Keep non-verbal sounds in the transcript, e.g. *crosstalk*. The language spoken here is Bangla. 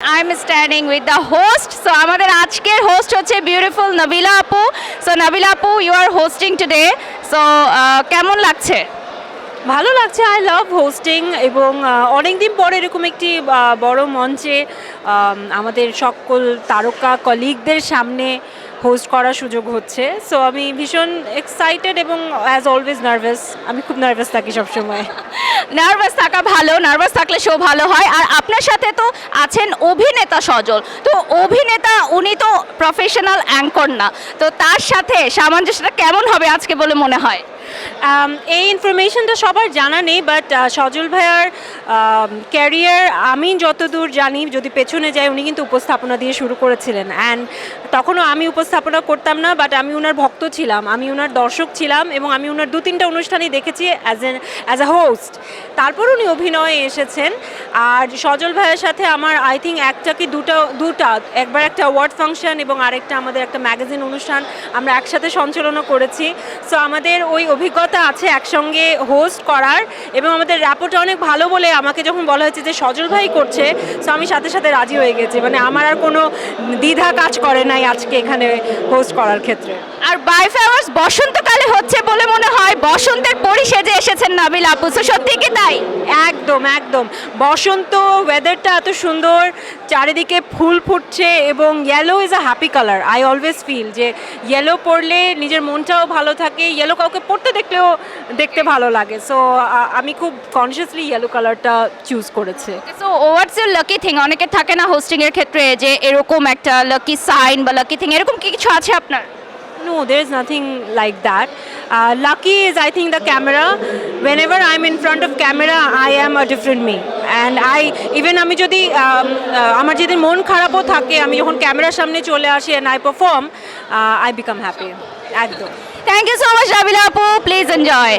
I am standing with the host so আমাদের আজকের হোস্ট হচ্ছে বিউটিফুল নবিলা আপু সো নবিলা আপু you are hosting today so কেমন লাগছে? ভালো লাগছে আই লাভ হোস্টিং এবং অনেক দিন পর এরকম একটি বড় মঞ্চে আম, আমাদের সকল তারকা কলিগদের সামনে হোস্ট করার সুযোগ হচ্ছে। সো আমি ভীষণ এক্সাইটেড এবং অ্যাজ অলওয়েজ নার্ভাস আমি খুব নার্ভাস থাকি সবসময়। *laughs* নার্ভাস থাকা ভালো নার্ভাস থাকলে শো ভালো হয়। আর আপনার সাথে তো আছেন অভিনেতা সজল। তো অভিনেতা, উনি তো প্রফেশনাল অ্যাঙ্কর না। তো তার সাথে সামঞ্জস্যটা কেমন হবে আজকে বলে মনে হয়? এই ইনফরমেশনটা সবার জানা নেই বাট সজল ভাইয়ার ক্যারিয়ার আমি যতদূর জানি, যদি পেছনে যাই, উনি কিন্তু উপস্থাপনা দিয়ে শুরু করেছিলেন। অ্যান্ড তখনও আমি উপস্থাপনা করতাম না বাট আমি ওনার ভক্ত ছিলাম, আমি ওনার দর্শক ছিলাম, এবং আমি ওনার দু তিনটা অনুষ্ঠানই দেখেছি as a as a host তারপর উনি অভিনয়ে এসেছেন। আর সজল ভাইয়ের সাথে আমার আই থিঙ্ক একটা কি দুটো, দুটা, একবার একটা অ্যাওয়ার্ড ফাংশন এবং আরেকটা আমাদের একটা ম্যাগাজিন অনুষ্ঠান আমরা একসাথে সঞ্চালনও করেছি। সো আমাদের ওই অভিজ্ঞতা আছে একসঙ্গে হোস্ট করার এবং আমাদের র্যাপোটা অনেক ভালো বলে আমাকে যখন বলা হয়েছে যে সজল ভাই করছে সো আমি সাথে সাথে রাজি হয়ে গেছি। মানে আমার আর কোনো দ্বিধা কাজ করে নাই আজকে এখানে হোস্ট করার ক্ষেত্রে। আর বাই ফ্লাওয়ার্স বসন্তকালে হচ্ছে বলে মনে হয় বসন্তের পরি এসেছেন নাবিল আপু So সত্যি কি তাই? একদম একদম। বসন্ত ওয়েদারটা এত সুন্দর চারিদিকে ফুল ফুটছে এবং yellow is a happy colour I always feel যে ইয়েলো পরলে নিজের মনটাও ভালো থাকে ইয়েলো কাউকে পড়তে দেখলেও দেখতে ভালো লাগে। সো আমি খুব কনসিয়াসলি ইয়েলো কালারটা চুজ করেছি। So what's your lucky thing অনেকের থাকে না হোস্টিং এর ক্ষেত্রে যে এরকম একটা লাকি সাইন বা লাকি থিং এরকম কি কিছু আছে আপনার? No there is nothing like that. Uh, lucky is, I think, the camera. Whenever I'm in front of camera, I am a different me. And I, even আমি যদি um, uh, আমার যেদিন মন খারাপও থাকে আমি যখন ক্যামেরার সামনে চলে আসি and I perform I become happy একদম thank you so much Nabila আপু প্লিজ এনজয়